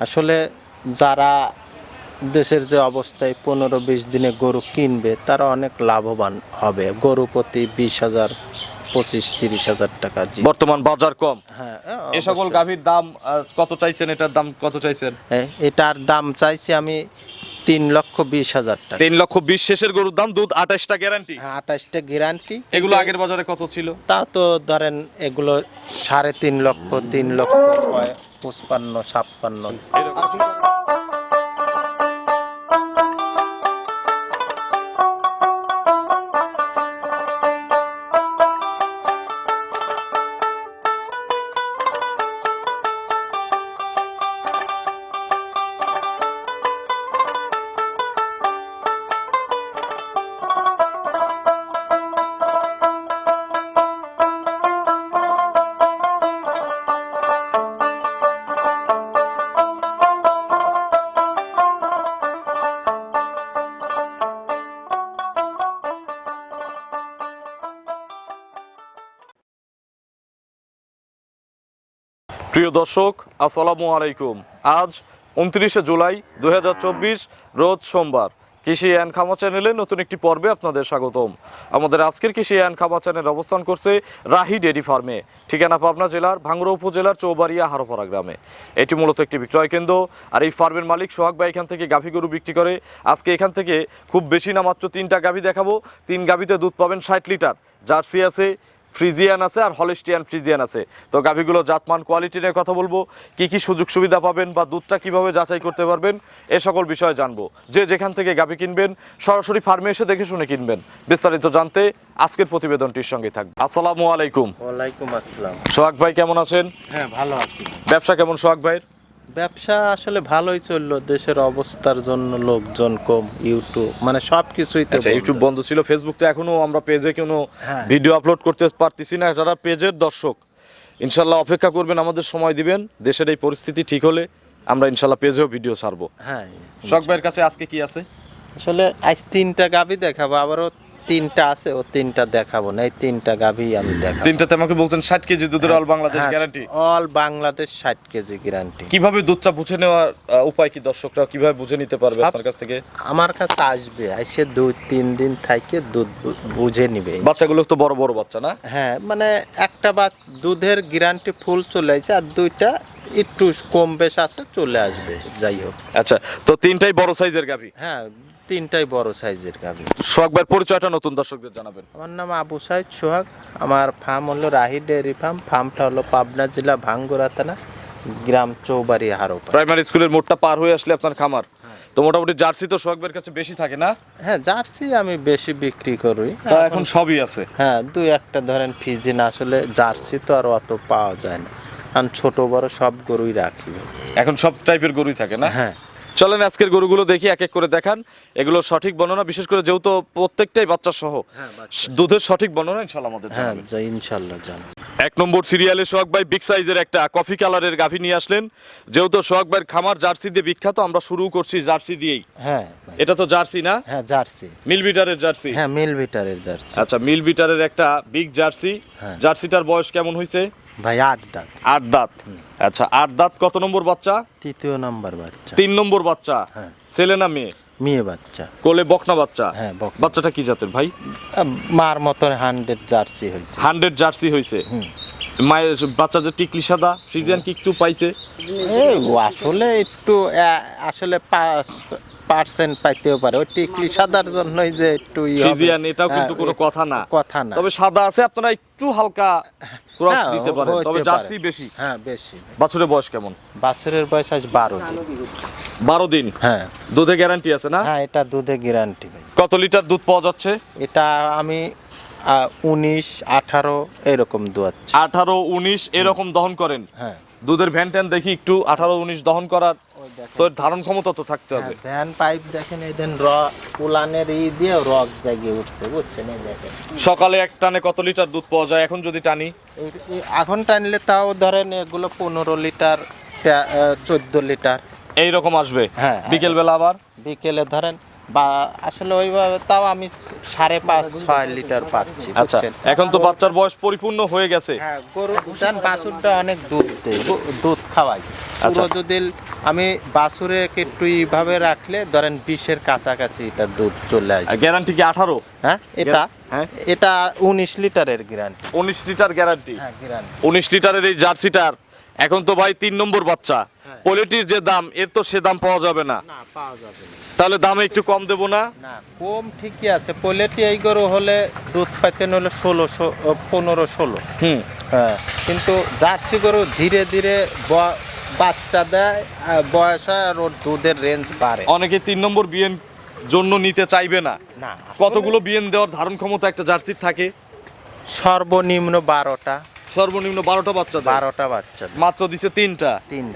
আসলে যারা দেশের যে অবস্থায় পনেরো বিশ দিনে গরু কিনবে তারা অনেক লাভবান হবে। গরু প্রতি বিশ হাজার পঁচিশ তিরিশ হাজার টাকা বর্তমান বাজার কম। হ্যাঁ এ সকল। গাভীর দাম কত চাইছেন? এটার দাম কত চাইছেন? হ্যাঁ, এটার দাম চাইছি আমি তিন লক্ষ বিশ হাজার টাকা। তিন লক্ষ বিশ শেষের গরুর দাম দুধ আঠাশটা গ্যারান্টি হ্যাঁ আঠাশটা গ্যারান্টি এগুলো আগের বাজারে কত ছিল? তা তো ধরেন এগুলো সাড়ে তিন লক্ষ তিন লক্ষ পঁচপান্ন ছাপ্পান্ন। প্রিয় দর্শক, আসসালামু আলাইকুম। আজ উনত্রিশে জুলাই দু হাজার চব্বিশ, রোজ সোমবার। কৃষি অ্যান্ড খামা চ্যানেলে নতুন একটি পর্বে আপনাদের স্বাগতম। আমাদের আজকের কৃষি অ্যান্ড খামা চ্যানেল অবস্থান করছে রাহি ডেরি ফার্মে, ঠিকানা পাবনা জেলার ভাঙ্গুড়া উপজেলার চৌবাড়িয়া হারোপাড়া গ্রামে। এটি মূলত একটি বিক্রয় কেন্দ্র, আর এই ফার্মের মালিক সোহাগ ভাই এখান থেকে গাভী গরু বিক্রি করে। আজকে এখান থেকে খুব বেশি না, মাত্র তিনটা গাভী দেখাবো। তিন গাভীতে দুধ পাবেন ষাট লিটার। জার্সি আছে ফ্রিজিয়ান আছে আর হলিস্টিয়ান ফ্রিজিয়ান আছে। তো গাভীগুলো জাতমান কোয়ালিটি নিয়ে কথা বলব। কি কি সুযোগ সুবিধা পাবেন বা দুধটা কীভাবে যাচাই করতে পারবেন এ সকল বিষয়ে জানব। যে যেখান থেকে গাভী কিনবেন সরাসরি ফার্মে এসে দেখে শুনে কিনবেন। বিস্তারিত জানতে আজকের প্রতিবেদনটির সঙ্গে থাকবে আসসালামু আলাইকুম। ওয়ালাইকুম আসসালাম। সোহাগ ভাই কেমন আছেন? হ্যাঁ ভালো আছি। ব্যবসা কেমন সোহাগ ভাইয়ের? ব্যবসা আসলে ভালোই চলল দেশের অবস্থার জন্য লোকজন কম ইউটিউব মানে সব কিছুই তো আচ্ছা ইউটিউব বন্ধ ছিল ফেসবুক তো এখনও আমরা পেজে কোনো হ্যাঁ। ভিডিও আপলোড করতে পারতেছি না যারা পেজের দর্শক। ইনশাল্লাহ অপেক্ষা করবেন আমাদের সময় দিবেন দেশের এই পরিস্থিতি ঠিক হলে আমরা ইনশাল্লাহ পেজেও ভিডিও ছাড়বো। হ্যাঁ শখ ভাইয়ের কাছে আজকে কি আছে? আসলে আজ তিনটা গাভি দেখাবো আবারও তিনটা আছে ও তিনটা দেখাবো না। এই তিনটা গাভি আমি দেখাবো। তিনটাতে আমাকে বলছেন ষাট কেজি দুধের all Bangladesh guarantee all Bangladesh ষাট কেজি গ্যারান্টি কীভাবে দুধটা বুঝে নেওয়ার উপায় কি দর্শকরা? কীভাবে বুঝে নিতে পারবে আপনার কাছ থেকে? আমার কাছে আসবে এসে দুই তিন দিন থাকে দুধ বুঝে নিবে। বাচ্চাগুলো তো বড় বড় বাচ্চা না? হ্যাঁ মানে একটা বা দুধের গ্যারান্টি ফুল চলে আসছে আর দুইটা একটু কম বেশ আছে চলে আসবে যাই হোক। আচ্ছা তো তিনটাই বড় সাইজের গাভী? হ্যাঁ তিনটাই বড় সাইজের গাভি। সোহাগ পরিচয়টা নতুন দর্শকদের জানাবেন। আমার নাম আবু সাইদ সোহাগ। আমার ফার্ম হলো রাহি ডেয়ারি ফার্ম ফার্মটা হলো পাবনা জেলা ভাঙ্গুরা থানা গ্রাম চৌবাড়ি হারোপা প্রাইমারি স্কুলের মোড়টা পার হয়ে আসলে আপনার খামার। তো মোটামুটি জার্সি তো সোহাগ ভাইয়ের কাছে বেশি থাকে না? হ্যাঁ জার্সি আমি বেশি বিক্রি করি। তা এখন সবই আছে। হ্যাঁ দুই একটা ধরেন ফিজিন আসলে জার্সি তো আর অত পাওয়া যায় না। কারণ ছোট বড় সব গরুই রাখি। এখন সব টাইপের গরুই থাকে না? হ্যাঁ। চলেন আজকের গরুগুলো দেখি এক এক করে দেখান। এগুলো সঠিক বর্ণনা বিশেষ করে যেহেতু প্রত্যেকটাই বাচ্চা। সহ দুধের সঠিক বর্ণনা ইনশাল্লাহ আমাদের হ্যাঁ ইনশাল্লাহ জানো এক নম্বর সিরিয়ালে সোহাগ ভাই বিগ সাইজের একটা কফি কালারের গাভী নিয়ে আসলেন। যেহেতু সোহাগ ভাইয়ের খামার জার্সি দিয়ে বিখ্যাত আমরা শুরু করছি জার্সি দিয়েই। হ্যাঁ এটা তো জার্সি না? হ্যাঁ জার্সি। মিল বিটারের জার্সি? হ্যাঁ মিল ভিটারের জার্সি। আচ্ছা মিল বিটারের একটা বিগ জার্সি। হ্যাঁ। জার্সিটার বয়স কেমন হয়েছে ভাই আট দাঁত। আট দাঁত। আচ্ছা আট দাঁত কত নম্বর বাচ্চা? তৃতীয় নাম্বার বাচ্চা। তিন নম্বর বাচ্চা। হ্যাঁ। ছেলে না মেয়ে? মেয়ে বাচ্চা। কোলে বকনা বাচ্চা? হ্যাঁ। বাচ্চাটা কি জাতের ভাই? মার মতন হান্ড্রেড জার্সি হয়েছে। হান্ড্রেড জার্সি হয়েছে। মায়ের বাচ্চা যে টিকলি সাদা ফ্রিজিয়ান কি একটু পাইছে? আসলে একটু আসলে পাঁচ পার্সেন্ট পাইতেও পারে। ওই টিকলি সাদার জন্যই যে একটু। ফ্রিজিয়ান এটাও কিন্তু হ্যাঁ, কোনো কথা না। কথা না। তবে সাদা আছে আপনারা একটু হালকা ক্রস হ্যাঁ, দিতে পারেন তবে জার্সি বেশি। হ্যাঁ বেশি। বাছুরের বয়স কেমন? বাছুরের বয়স আজ বারো দিন। বারো দিন? হ্যাঁ। দুধে গ্যারান্টি আছে না? হ্যাঁ এটা দুধে গ্যারান্টি ভাই। কত লিটার দুধ পাওয়া যাচ্ছে? এটা আমি উনিশ আঠারো এরকম দুয়াচ্ছি। আঠারো উনিশ এরকম দহন করেন। হ্যাঁ। দুধের ভ্যান ট্যান দেখি একটু আঠারো উনিশ দহন করার তো ধারণ ক্ষমতা তো থাকতে হবে। ফ্যান পাইপ দেখেন এই দেন র উলানের ই দিয়ে রক জাগিয়ে উঠছে বুঝছেন? এই দেখেন। সকালে এক টানে কত লিটার দুধ পাওয়া যায়? এখন যদি টানি? এখন টানলে তাও ধরেন এগুলো পনেরো লিটার চোদ্দ লিটার। এইরকম আসবে? হ্যাঁ। বিকেল বেলা আবার? বিকেলে ধরেন বা আসলে ওইভাবে তাও আমি সাড়ে পাঁচ ছয় লিটার পাচ্ছি আচ্ছা এখন তো বাচ্চার বয়স পরিপূর্ণ হয়ে গেছে। হ্যাঁ গরু বাছুরটা অনেক দুধ দেয় দুধ খাওয়াই। আচ্ছা। পুরো যদি আমি বাছুরে একটু এইভাবে রাখলে ধরেন বিশের কাছাকাছি এটা দুধ চলে আসবে গ্যারান্টি কি আঠারো? হ্যাঁ এটা? হ্যাঁ। এটা উনিশ লিটারের গ্যারান্টি উনিশ লিটার গ্যারান্টি হ্যাঁ উনিশ লিটারের এই জার্সিটার এখন তো ভাই তিন নম্বর বাচ্চা। হ্যাঁ। পোলেটির যে দাম এর তো সে দাম পাওয়া যাবে না। না পাওয়া যাবে তাহলে দামে একটু কম দেবো না? কম ঠিকই আছে। পোলেটি এই গরু হলে দুধ পাইতেন হলো ষোলোশো পনেরো ষোলো। হুম। হ্যাঁ কিন্তু জার্সি গরু ধীরে ধীরে বাচ্চা দেয় বয়স হয় আর ওর দুধের রেঞ্জ বাড়ে। অনেকে তিন নম্বর বিয়েন জন্য নিতে চাইবে না। না কতগুলো বিয়েন দেওয়ার ধারণ ক্ষমতা একটা জার্সির থাকে? সর্বনিম্ন বারোটা। সর্বনিম্ন বারোটা বাচ্চা বারোটা বাচ্চা মাত্র দিছে তিনটা।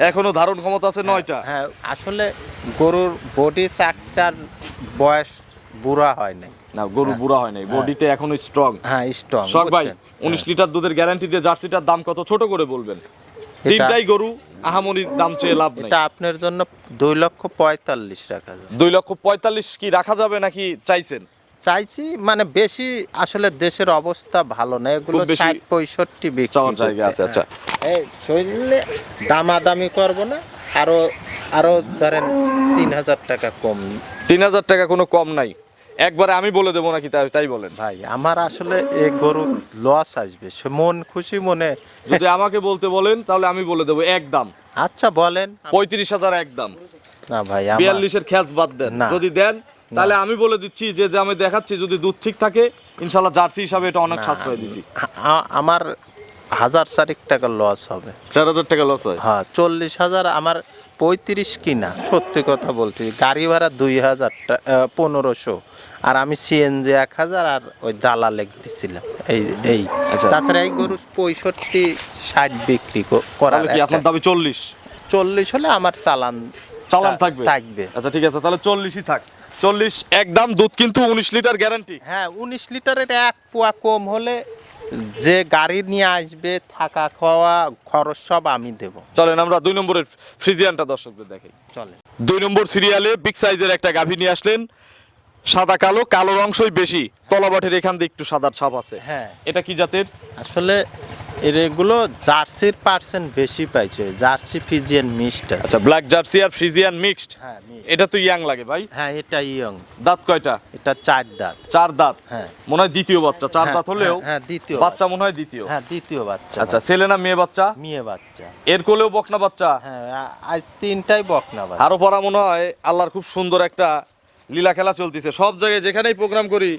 এখনও ধারণ ক্ষমতা আছে নয়টা। হ্যাঁ আসলে গরুর বডি স্ট্রাকচার বয়স বুড়া হয় নাই। না গরু বুড়া হয় নাই। বডিতে এখনও স্ট্রং হ্যাঁ স্ট্রং শখ ভাই উনিশ লিটার দুধের গ্যারান্টি দিয়ে জার্সিটার দাম কত? ছোট করে বলবেন। তিনটাই গরু আহামরি দাম চেয়ে লাভ নেই। এটা আপনার জন্য দুই লক্ষ পঁয়তাল্লিশ রাখা যাবে। দুই লক্ষ পঁয়তাল্লিশ কি রাখা যাবে নাকি চাইছেন? চাইছি মানে বেশি আসলে দেশের অবস্থা ভালো না এগুলো ষাট পঁয়ষট্টি বিক্রি জায়গা আছে, আচ্ছা। হ্যাঁ। এই শরীরে দামাদামি করব না আরও আরও ধরেন তিন হাজার টাকা কম। তিন হাজার টাকা কোনো কম নাই। একবারে আমি বলে দেবো নাকি তাই তাই বলেন? ভাই আমার আসলে এই গরু লস আসবে। সে মন খুশি মনে যদি আমাকে বলতে বলেন তাহলে আমি বলে দেবো এক দাম। আচ্ছা বলেন। পঁয়ত্রিশ হাজার এক দাম। না ভাই আমার বিয়াল্লিশের খ্যাচ বাদ দেন। না। যদি দেন তাহলে আমি বলে দিচ্ছি যে যে আমি দেখাচ্ছি যদি দুধ ঠিক থাকে ইনশাল্লাহ জার্সি হিসাবে এটা অনেক সাশ্রয় দিছি। আ- আমার হাজার চারিক টাকা লস হবে। চার হাজার টাকা লস হয়? হ্যাঁ চল্লিশ হাজার আমার পঁয়ত্রিশ কিনা সত্যি কথা বলছি। গাড়ি ভাড়া দুই হাজার পনেরোশো। আর আমি সিএনজি এক হাজার আর ওই জ্বালা লেগ দিছিলাম। এই এই। আচ্ছা। তাছাড়া এই গরু পঁয়ষট্টি ষাট বিক্রি করার কি আপনার দাবি চল্লিশ? চল্লিশ হলে আমার চালান চালান থাকবে? থাকবে। আচ্ছা ঠিক আছে তাহলে চল্লিশই থাক। চল্লিশ একদম দুধ কিন্তু উনিশ লিটার গ্যারান্টি হ্যাঁ উনিশ লিটারের এক পোয়া কম হলে যে গাড়ি নিয়ে আসবে থাকা খাওয়া খরচ সব আমি দেব। চলেন আমরা দুই নম্বরের ফ্রিজিয়ানটা দর্শকদের দেখাই। চলে দুই নম্বর সিরিয়ালে বিগ সাইজের একটা গাভী নিয়ে আসলেন। সাদা কালো কালোর অংশই বেশি। তলাবাটের এখান দিয়ে একটু সাদার ছাপ আছে। হ্যাঁ। এটা কি জাতের? আসলে এগুলো জার্সির পার্সেন্ট বেশি পাইছে জার্সি ফিজিয়ান মিক্সড আচ্ছা ব্ল্যাক জার্সি আর ফ্রিজিয়ান মিক্সড? হ্যাঁ এটা তো ইয়াং লাগে ভাই। হ্যাঁ এটা ইয়ং। দাঁত কয়টা? এটা চার দাঁত। চার দাঁত? হ্যাঁ। মনে হয় দ্বিতীয় বাচ্চা চার হ্যাঁ, দাঁত হলেও হ্যাঁ, হ্যাঁ দ্বিতীয় বাচ্চা। মনে হয় দ্বিতীয়। হ্যাঁ দ্বিতীয় বাচ্চা। আচ্ছা ছেলে না মেয়ে বাচ্চা? মেয়ে বাচ্চা। এর কোলেও বকনা বাচ্চা? হ্যাঁ আজ তিনটাই বকনা বাচ্চা। আরও পরা মনে হয় আল্লাহর খুব সুন্দর একটা লীলা খেলা চলতেছে। সব জায়গায় যেখানেই প্রোগ্রাম করি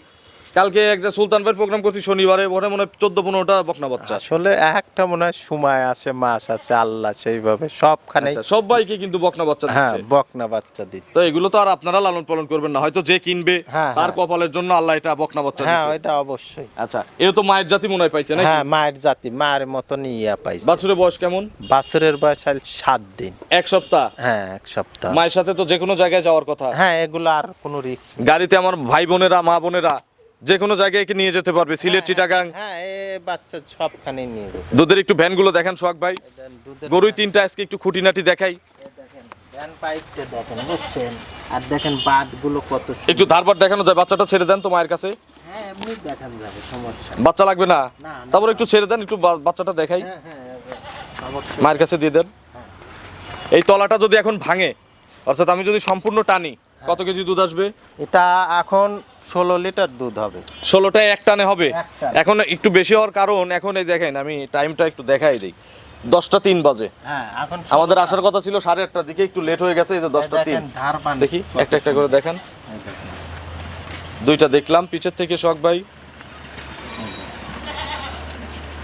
কালকে এক যে সুলতান ভাইয়ের প্রোগ্রাম করছি শনিবারে ওখানে মনে হয় চোদ্দ পনেরোটা বকনা বাচ্চা আসলে একটা মনে হয় সময় আছে মাস আছে আল্লাহ সেইভাবে সবখানে আচ্ছা, সবাইকে কিন্তু বকনা বাচ্চা হ্যাঁ বকনা বাচ্চা দিচ্ছে। তো এগুলো তো আর আপনারা লালন পালন করবেন না হয়তো যে কিনবে হ্যাঁ, তার হ্যাঁ। কপালের জন্য আল্লাহ এটা বকনা বাচ্চা হ্যাঁ এটা অবশ্যই। আচ্ছা এও তো মায়ের জাতি মনে হয় পাইছে নাকি? হ্যাঁ মায়ের জাতি মায়ের মতো ইয়া পাইছে। বাছুরের বয়স কেমন? বাছুরের বয়স সাত দিন। এক সপ্তাহ? হ্যাঁ এক সপ্তাহ। মায়ের সাথে তো যে কোনো জায়গায় যাওয়ার কথা। হ্যাঁ এগুলো আর কোনো রিস্ক গাড়িতে আমার ভাই বোনেরা মা বোনেরা যে কোনো জায়গায় একে নিয়ে যেতে পারবে সিলেট চিটাগাং। হ্যাঁ বাচ্চা সবখানে নিয়ে যেতে দুধের একটু ভ্যানগুলো দেখেন সোহাগ ভাই। গরুই তিনটা আজকে একটু খুঁটিনাটি দেখাই। ভ্যান পাইপটা দেখেন বুঝছেন? আর দেখেন বাটগুলো কত একটু ধারবার দেখানো যায় বাচ্চাটা ছেড়ে দেন তো মায়ের কাছে। হ্যাঁ এমনি দেখান যাবে সমস্যা বাচ্চা লাগবে না। তারপর একটু ছেড়ে দেন একটু বাচ্চাটা দেখাই। হ্যাঁ হ্যাঁ। মায়ের কাছে দিয়ে দেন। এই তলাটা যদি এখন ভাঙে অর্থাৎ আমি যদি সম্পূর্ণ টানি কত কেজি দুধ আসবে? এটা এখন ষোলো লিটার দুধ হবে। ষোলোটায় এক টানে হবে? এখন একটু বেশি হওয়ার কারণ এখন এই দেখেন আমি টাইমটা একটু দেখাই দিই। দশটা তিন বাজে। হ্যাঁ আমাদের আসার কথা ছিল সাড়ে আটটার দিকে একটু লেট হয়ে গেছে এই যে দশটা তিন। দেখি একটা একটা করে দেখান। দুইটা দেখলাম পিছের থেকে শখ ভাই।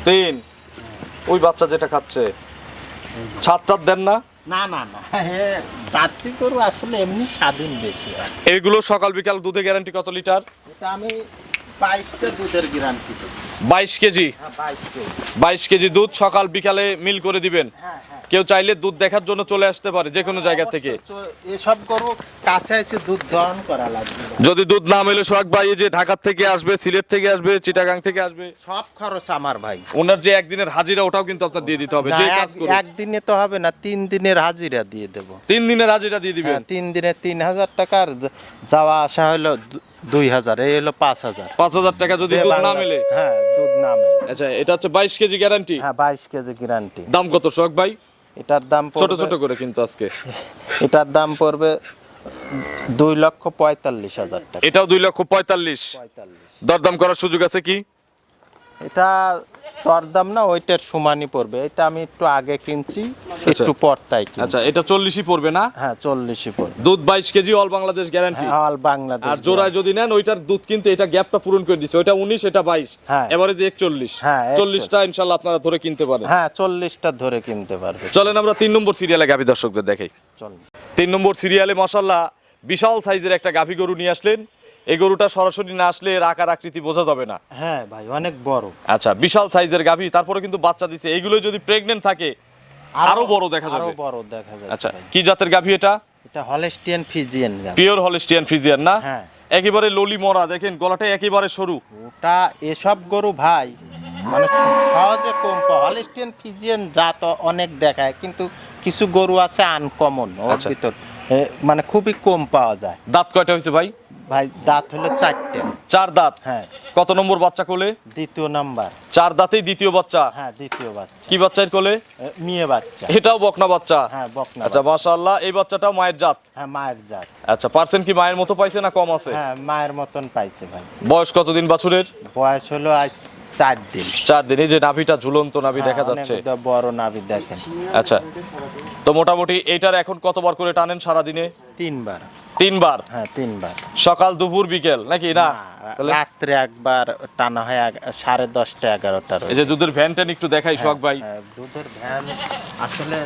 তিন। ওই বাচ্চা যেটা খাচ্ছে। ছাদ ছাদ দেন না? না না না। হ্যাঁ, জার্সি গরু আসলে এমনি স্বাধীন বেশি এগুলো সকাল বিকাল দুধে গ্যারান্টি কত লিটার? এটা আমি দেবো বাইশ কেজি? হ্যাঁ বাইশ কেজি। দুধ সকাল বিকালে মিল করে দিবেন। হ্যাঁ হ্যাঁ। কেউ চাইলে দুধ দেখার জন্য চলে আসতে পারে যে কোনো জায়গা থেকে। এসব গরু কাছে এসে দুধ দহন করা লাগবে। যদি দুধ না মেলে সোহাগ ভাই এই যে ঢাকার থেকে আসবে সিলেট থেকে আসবে চিটাগাং থেকে আসবে সব খরচ আমার ভাই। ওনার যে একদিনের হাজিরা ওটাও কিন্তু আপনার দিয়ে দিতে হবে যে কাজ এক- একদিনে তো হবে না তিন দিনের হাজিরা দিয়ে দেবো। তিন দিনের হাজিরা দিয়ে দিবেন? হ্যাঁ তিন দিনে তিন হাজার টাকার যাওয়া আসা হলো দুই হাজার এই হলো পাঁচ হাজার। পাঁচ হাজার টাকা যদি দুধ না মেলে? হ্যাঁ দুধ না মেলে। আচ্ছা এটা হচ্ছে বাইশ কেজি গ্যারান্টি হ্যাঁ বাইশ কেজি গ্যারান্টি দাম কত শখ ভাই? এটার দাম ছোট ছোট করে কিন্তু আজকে। এটার দাম পড়বে দুই লক্ষ পঁয়তাল্লিশ হাজার টাকা। এটাও দুই লক্ষ পঁয়তাল্লিশ। পঁয়তাল্লিশ। দরদাম করার সুযোগ আছে কি? এটা তোর দাম না ওইটার সমানই পড়বে। এটা আমি একটু আগে কিনছি একটু পর তাই কিনছি। আচ্ছা এটা চল্লিশই পড়বে না? হ্যাঁ চল্লিশই পড়বে। দুধ বাইশ KG all Bangladesh guarantee all Bangladesh আর জোড়ায় যদি নেন ওইটার দুধ কিন্তু এটা গ্যাপটা পূরণ করে দিচ্ছে ওইটা উনিশ এটা বাইশ। হ্যাঁ। এবারে যে একচল্লিশ। হ্যাঁ, চল্লিশটা ইনশাল্লাহ আপনারা ধরে কিনতে পারেন। হ্যাঁ চল্লিশটা ধরে কিনতে পারবে। চলেন আমরা তিন নম্বর সিরিয়ালে গাভী দর্শকদের দেখাই। চল তিন নম্বর সিরিয়ালে মশাল্লাহ বিশাল সাইজের একটা গাভী গরু নিয়ে আসলেন। এই গরুটা সরাসরি না আসলে এর আকার আকৃতি বোঝা যাবে না। হ্যাঁ ভাই অনেক বড়। আচ্ছা বিশাল সাইজের গাভী তারপরে কিন্তু বাচ্চা দিছে। এইগুলো যদি প্রেগনেন্ট থাকে আরও বড় দেখা যাবে। আরও বড় দেখা যাবে আচ্ছা কি জাতের গাভী এটা? এটা Holstein Friesian pure Holstein Friesian না? হ্যাঁ। একেবারে ললি মরা দেখেন গলাটা একেবারে সরু। ওটা এসব গরু ভাই মানে সহজে কম হলেস্টিয়ান ফিজিয়ান জাত অনেক দেখায় কিন্তু কিছু গরু আছে আনকমন ওর আচ্ছা। ভিতর। মানে খুবই কম পাওয়া যায়। দাঁত কয়টা হয়েছে ভাই? ভাই দাঁত হলো চারটে। চার দাঁত? হ্যাঁ। কত নম্বর বাচ্চা কোলে? দ্বিতীয় নাম্বার। চার দাঁতেই দ্বিতীয় বাচ্চা? হ্যাঁ দ্বিতীয় বাচ্চা। কি বাচ্চার কোলে? মেয়ে বাচ্চা। এটাও বকনা বাচ্চা? হ্যাঁ বকনা আচ্ছা। মাশাআল্লাহ এই বাচ্চাটাও মায়ের জাত? হ্যাঁ মায়ের জাত। আচ্ছা পার্সেন্ট কি মায়ের মতো পাইছে না কম আছে? হ্যাঁ মায়ের মতন পাইছে ভাই। বয়স কতদিন বাছুরের? বয়স হলো আজ চার দিন। চার দিন এই যে নাভিটা ঝুলন্ত নাভি দেখা হ্যাঁ, যাচ্ছে। বড় নাভি দেখেন। আচ্ছা তো মোটামুটি এইটার এখন কতবার করে টানেন সারা দিনে তিনবার। তিনবার? হ্যাঁ তিনবার। সকাল দুপুর বিকেল নাকি? না? রাত্রে একবার টানা হয় সাড়ে দশটা এগারোটার এই যে দুধের ভ্যান ট্যান একটু দেখাই শখ ভাই। হ্যাঁ, দুধের ভ্যান আসলে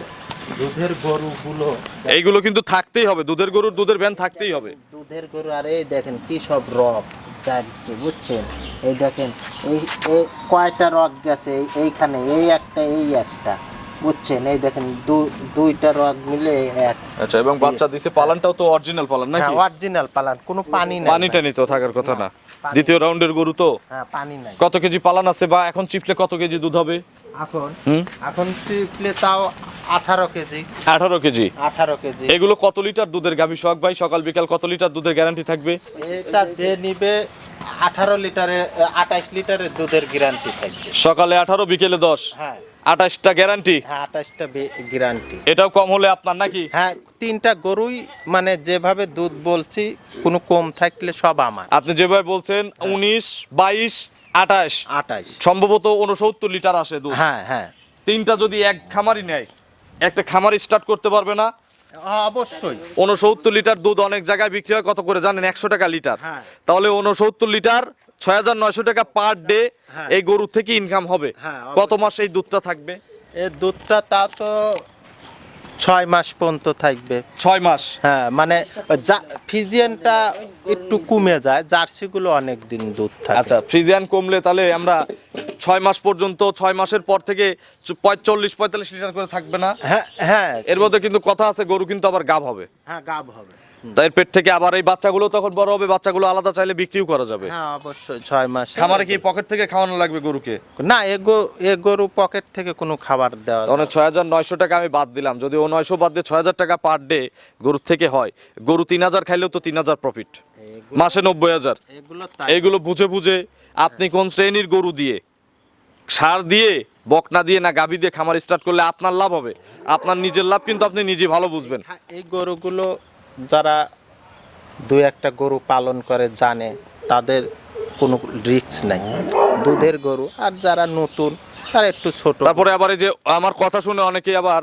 দুধের গরুগুলো এইগুলো কিন্তু থাকতেই হবে দুধের গরুর দুধের ভ্যান থাকতেই হবে। দুধের গরু আর এই দেখেন কি সব রক যাচ্ছে বুঝছেন? এই দেখেন এই এই কয়টা রক গেছে এইখানে এই একটা এই একটা বুঝছেন? এই দেখেন দু- দুইটা রক মিলে এই এক। আচ্ছা এবং বাচ্চা দিছে পালানটাও তো অরিজিনাল পালান নাকি? অরিজিনাল পালান কোনো পানি নাই। পানি টানি তো থাকার কথা না। দ্বিতীয় রাউন্ডের গরু তো? হ্যাঁ পানি নাই। কত কেজি পালান আছে বা এখন চিপলে কত কেজি দুধ হবে? এখন এখন টিপলে তাও আঠারো কেজি। আঠারো কেজি? আঠারো কেজি। এগুলো কত লিটার দুধের গাভী শখ ভাই? সকাল বিকাল কত লিটার দুধের গ্যারান্টি থাকবে? এটা যে নিবে আঠারো লিটারে আঠাইশ লিটারের দুধের গ্যারান্টি থাকবে। সকালে আঠারো বিকেলে দশ? হ্যাঁ। আঠাশটা গ্যারান্টি হ্যাঁ আঠাশটা গ্যারান্টি এটাও কম হলে আপনার নাকি? হ্যাঁ তিনটা গরুই মানে যেভাবে দুধ বলছি কোনো কম থাকলে সব আমার। আপনি যেভাবে বলছেন উনিশ বাইশ আঠাশ। আঠাইশ সম্ভবত উনসত্তর লিটার আসে দুধ। হ্যাঁ হ্যাঁ। তিনটা যদি এক খামারি নেয় একটা খামারি স্টার্ট করতে পারবে না? অবশ্যই। উনসত্তর লিটার দুধ অনেক জায়গায় বিক্রি হয় কত করে জানেন? একশো টাকা লিটার। হ্যাঁ। তাহলে উনসত্তর লিটার ছয় হাজার নয়শো টাকা পার ডে হ্যাঁ। এই গরুর থেকে ইনকাম হবে। হ্যাঁ, কত মাস এই দুধটা থাকবে? এই দুধটা তা তো ছয় মাস পর্যন্ত থাকবে। ছয় মাস? হ্যাঁ মানে ফিজিয়ানটা একটু কমে যায় জার্সিগুলো অনেক দিন দুধ থাকে। আচ্ছা ফ্রিজিয়ান কমলে তাহলে আমরা ছয় মাস পর্যন্ত ছয় মাসের পর থেকে চল্লিশ পঁয়তাল্লিশ লিটার করে থাকবে না? হ্যাঁ হ্যাঁ। এর মধ্যে কিন্তু কথা আছে গরু কিন্তু আবার গাভ হবে। হ্যাঁ গাব হবে। এর পেট থেকে আবার এই বাচ্চাগুলো তখন বড় হবে বাচ্চাগুলো আলাদা চাইলে বিক্রিও করা যাবে। হ্যাঁ অবশ্যই ছয় মাস। খামারে কি পকেট থেকে খাওয়ানো লাগবে গরুকে? না এ গো- এ গরু পকেট থেকে কোনো খাবার দেওয়া তখন ছয় হাজার নয়শো টাকা আমি বাদ দিলাম। যদি ও নয়শো বাদ দিয়ে ছয় হাজার টাকা পার ডে গরুর থেকে হয় গরু তিন হাজার খাইলেও তো তিন হাজার প্রফিট মাসে নব্বই হাজার। এগুলো বুঝে বুঝে আপনি কোন শ্রেণির গরু দিয়ে? সার দিয়ে বকনা দিয়ে না গাভী দিয়ে খামার স্টার্ট করলে আপনার লাভ হবে? আপনার নিজের লাভ কিন্তু আপনি নিজে ভালো বুঝবেন। হ্যাঁ, এই গরুগুলো যারা দু একটা গরু পালন করে জানে, তাদের কোনো রিক্স নাই। দুধের গরু, আর যারা নতুন, তারা একটু ছোট। তারপরে আবার এই যে আমার কথা শুনে অনেকেই আবার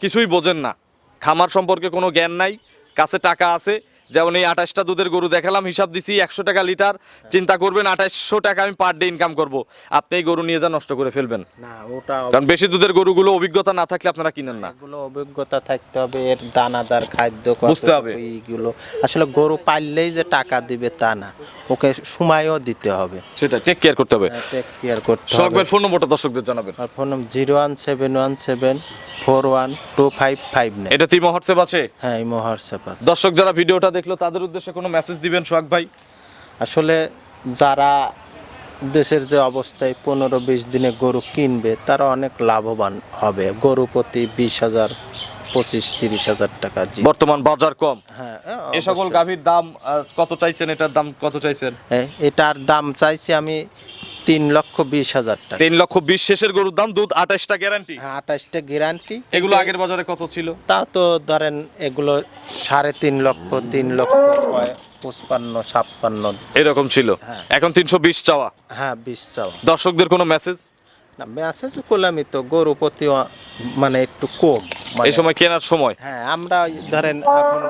কিছুই বোঝেন না। খামার সম্পর্কে কোনো জ্ঞান নাই, কাছে টাকা আছে যেমন এই আঠাশটা দুধের গরু দেখালাম হিসাব দিছি একশো টাকা লিটার। চিন্তা করবেন আঠাশশো টাকা আমি পার ডে ইনকাম করব। আপনি এই গরু নিয়ে যা নষ্ট করে ফেলবেন। না ওটা কারণ বেশি দুধের গরুগুলো অভিজ্ঞতা না থাকলে আপনারা কিনেন না। এগুলো অভিজ্ঞতা থাকতে হবে এর দানাদার খাদ্য বুঝতে হবে। এইগুলো। আসলে গরু পাললেই যে টাকা দিবে তা না ওকে সময়ও দিতে হবে। সেটা টেক কেয়ার করতে হবে। টেক কেয়ার করতে হবে। শখবের ফোন নম্বরটা দর্শকদের জানাবেন। আর phone zero one seven one seven four one two five five nine এটা তিমো হোয়াটসঅ্যাপ আছে? হ্যাঁ এই হোয়াটসঅ্যাপ আছে। দর্শক যারা ভিডিওটা দেখল তাদের উদ্দেশ্যে কোনো মেসেজ দিবেন সোহাগ ভাই? আসলে যারা দেশের যে অবস্থায় পনেরো বিশ দিনে গরু কিনবে তারা অনেক লাভবান হবে। গরু প্রতি বিশ হাজার পঁচিশ তিরিশ হাজার টাকা বর্তমান বাজার কম। হ্যাঁ এ সকল। গাভীর দাম কত চাইছেন? এটার দাম কত চাইছেন? এটার দাম চাইছি আমি তিন লক্ষ বিশ হাজার টাকা। তিন লক্ষ বিশ শেষের গরুর দাম দুধ আঠাশটা গ্যারান্টি হ্যাঁ আঠাশটা গ্যারান্টি এগুলো আগের বাজারে কত ছিল? তা তো ধরেন এগুলো সাড়ে তিন লক্ষ তিন লক্ষ পঁচপান্ন ছাপ্পান্ন। এরকম ছিল। হ্যাঁ। এখন তিনশো বিশ চাওয়া। হ্যাঁ বিশ চাওয়া। দর্শকদের কোনো মেসেজ না মেসেজ করলামই তো গরু প্রতি মানে একটু কম। মানে- এই সময় কেনার সময়? হ্যাঁ আমরা ওই ধরেন এখন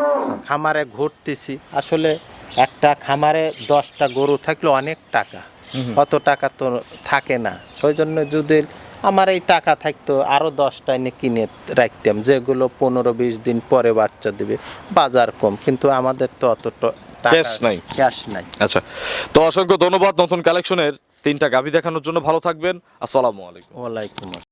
খামারে ঘুরতেছি। আসলে একটা খামারে দশটা গরু থাকলে অনেক টাকা। অত টাকা তো থাকে না। সেই জন্য যদি আমার এই টাকা থাকতো আরও দশটা এনে কিনে রাখতাম যেগুলো পনেরো বিশ দিন পরে বাচ্চা দিবে বাজার কম। কিন্তু আমাদের তো অত ক্যাশ নাই। ক্যাশ নাই। আচ্ছা তো অসংখ্য ধন্যবাদ নতুন কালেকশনের তিনটা গাভী দেখানোর জন্য। ভালো থাকবেন। আসসালামু আলাইকুম। ওয়ালাইকুম আসসালাম।